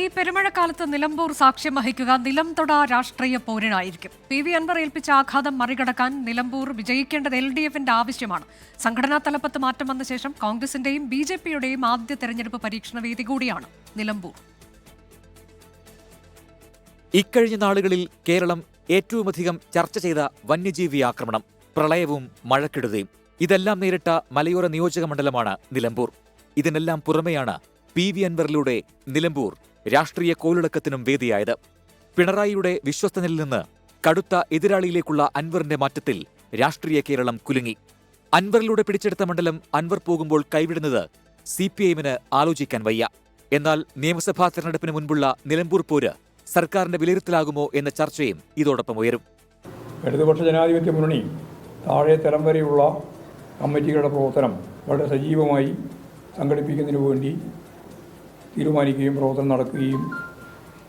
ഈ പെരുമഴക്കാലത്ത് നിലമ്പൂർ സാക്ഷ്യം വഹിക്കുക നിലംതൊട രാഷ്ട്രീയ പോരിനായിരിക്കും. പി വി അൻവർ ഏൽപ്പിച്ച ആഘാതം മറികടക്കാൻ നിലമ്പൂർ വിജയിക്കേണ്ടത് എൽ ഡി എഫിന്റെ ആവശ്യമാണ്. സംഘടനാ തലപ്പത്ത് മാറ്റം വന്ന ശേഷം കോൺഗ്രസിന്റെയും ബി ജെ പിയുടെയും ആദ്യ തെരഞ്ഞെടുപ്പ് പരീക്ഷണ വേദി കൂടിയാണ് നിലമ്പൂർ. ഇക്കഴിഞ്ഞ നാളുകളിൽ കേരളം ഏറ്റവുമധികം ചർച്ച ചെയ്ത വന്യജീവി ആക്രമണം പ്രളയവും മഴക്കെടുതിയും ഇതെല്ലാം നേരിട്ട മലയോര നിയോജക മണ്ഡലമാണ് നിലമ്പൂർ. ഇതിനെല്ലാം പുറമെയാണ് പി വി അൻവറിലൂടെ നിലമ്പൂർ രാഷ്ട്രീയ കോലിളക്കത്തിനും വേദിയായത്. പിണറായിയുടെ വിശ്വസ്തനിൽ നിന്ന് കടുത്ത എതിരാളിയിലേക്കുള്ള അൻവറിന്റെ മാറ്റത്തിൽ രാഷ്ട്രീയ കേരളം കുലുങ്ങി. അൻവറിലൂടെ പിടിച്ചെടുത്ത മണ്ഡലം അൻവർ പോകുമ്പോൾ കൈവിടുന്നത് സി പി ഐഎമ്മിന് ആലോചിക്കാൻ വയ്യ. എന്നാൽ നിയമസഭാ തെരഞ്ഞെടുപ്പിന് മുൻപുള്ള നിലമ്പൂർ പോര് സർക്കാരിന്റെ വിലയിരുത്തലാകുമോ എന്ന ചർച്ചയും ഇതോടൊപ്പം ഉയരും. ഇടതുപക്ഷ ജനാധിപത്യ മുന്നണി താഴെ തരം വരെയുള്ള കമ്മിറ്റികളുടെ പ്രവർത്തനം വളരെ സജീവമായി സംഘടിപ്പിക്കുന്നതിനു വേണ്ടി തീരുമാനിക്കുകയും പ്രവർത്തനം നടക്കുകയും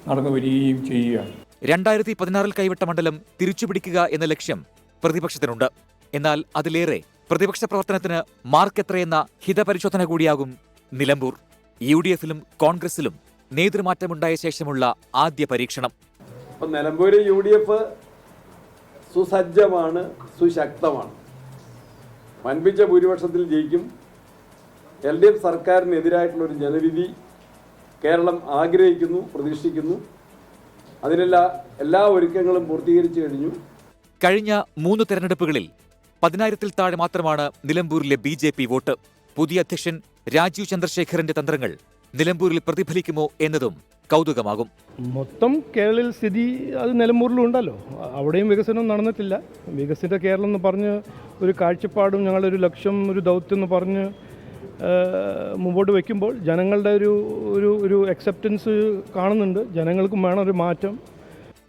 നടന്നു വരികയും ചെയ്യുകയാണ് രണ്ടായിരത്തി പതിനാറിൽ കൈവിട്ട മണ്ഡലം തിരിച്ചുപിടിക്കുക എന്ന ലക്ഷ്യം പ്രതിപക്ഷത്തിനുണ്ട്. എന്നാൽ അതിലേറെ പ്രതിപക്ഷ പ്രവർത്തനത്തിന് മാർക്ക് എത്രയെന്ന ഹിതപരിശോധന കൂടിയാകും നിലമ്പൂർ. യു ഡി എഫിലും കോൺഗ്രസിലും നേതൃമാറ്റമുണ്ടായ ശേഷമുള്ള ആദ്യ പരീക്ഷണം. ഇപ്പം നിലമ്പൂര് യു ഡി എഫ് സുസജ്ജമാണ് സുശക്തമാണ്. വൻപിച്ച ഭൂരിപക്ഷത്തിൽ ജയിക്കും. എൽ ഡി എഫ് സർക്കാരിനെതിരായിട്ടുള്ള ഒരു ജനവിധി കേരളം ആഗ്രഹിക്കുന്നു പ്രതീക്ഷിക്കുന്നു. അതിനെല്ലാ എല്ലാ ഒരുക്കങ്ങളും പൂർത്തീകരിച്ചു കഴിഞ്ഞു. കഴിഞ്ഞ മൂന്ന് തെരഞ്ഞെടുപ്പുകളിൽ പതിനായിരത്തിൽ താഴെ മാത്രമാണ് നിലമ്പൂരിലെ ബി ജെ പി വോട്ട്. പുതിയ അധ്യക്ഷൻ രാജീവ് ചന്ദ്രശേഖരന്റെ തന്ത്രങ്ങൾ നിലമ്പൂരിൽ പ്രതിഫലിക്കുമോ എന്നതും കൗതുകമാകും. മൊത്തം കേരളിൽ സ്ഥിതി അത് നിലമ്പൂരിലുണ്ടല്ലോ അവിടെയും വികസനം നടന്നിട്ടില്ല. വികസിത കേരളം എന്ന് പറഞ്ഞ് ഒരു കാഴ്ചപ്പാടും ഞങ്ങളൊരു ഒരു ലക്ഷ്യം ഒരു ദൗത്യം എന്ന് പറഞ്ഞ് മുമ്പോട്ട് വയ്ക്കുമ്പോൾ ജനങ്ങളുടെ ഒരു ഒരു ഒരു അക്സെപ്റ്റൻസ് കാണുന്നുണ്ട്. ജനങ്ങൾക്കും വേണം ഒരു മാറ്റം.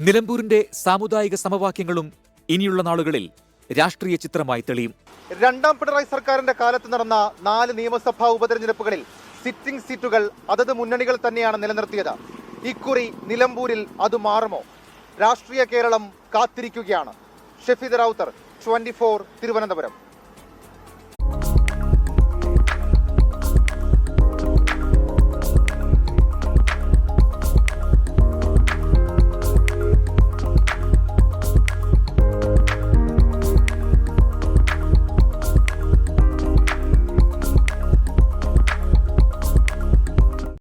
നിലമ്പൂരിന്റെ സാമുദായിക സമവാക്യങ്ങളും ഇനിയുള്ള നാളുകളിൽ രാഷ്ട്രീയ ചിത്രമായി തെളിയും. രണ്ടാം പിണറായി സർക്കാരിന്റെ കാലത്ത് നടന്ന നാല് നിയമസഭാ ഉപതെരഞ്ഞെടുപ്പുകളിൽ സിറ്റിംഗ് സീറ്റുകൾ അതത് മുന്നണികൾ തന്നെയാണ് നിലനിർത്തിയത്. ഇക്കുറി നിലമ്പൂരിൽ അത് മാറുമോ? രാഷ്ട്രീയ കേരളം കാത്തിരിക്കുകയാണ്. ഷെഫീദ് റൌത്തർ ട്വന്റി തിരുവനന്തപുരം.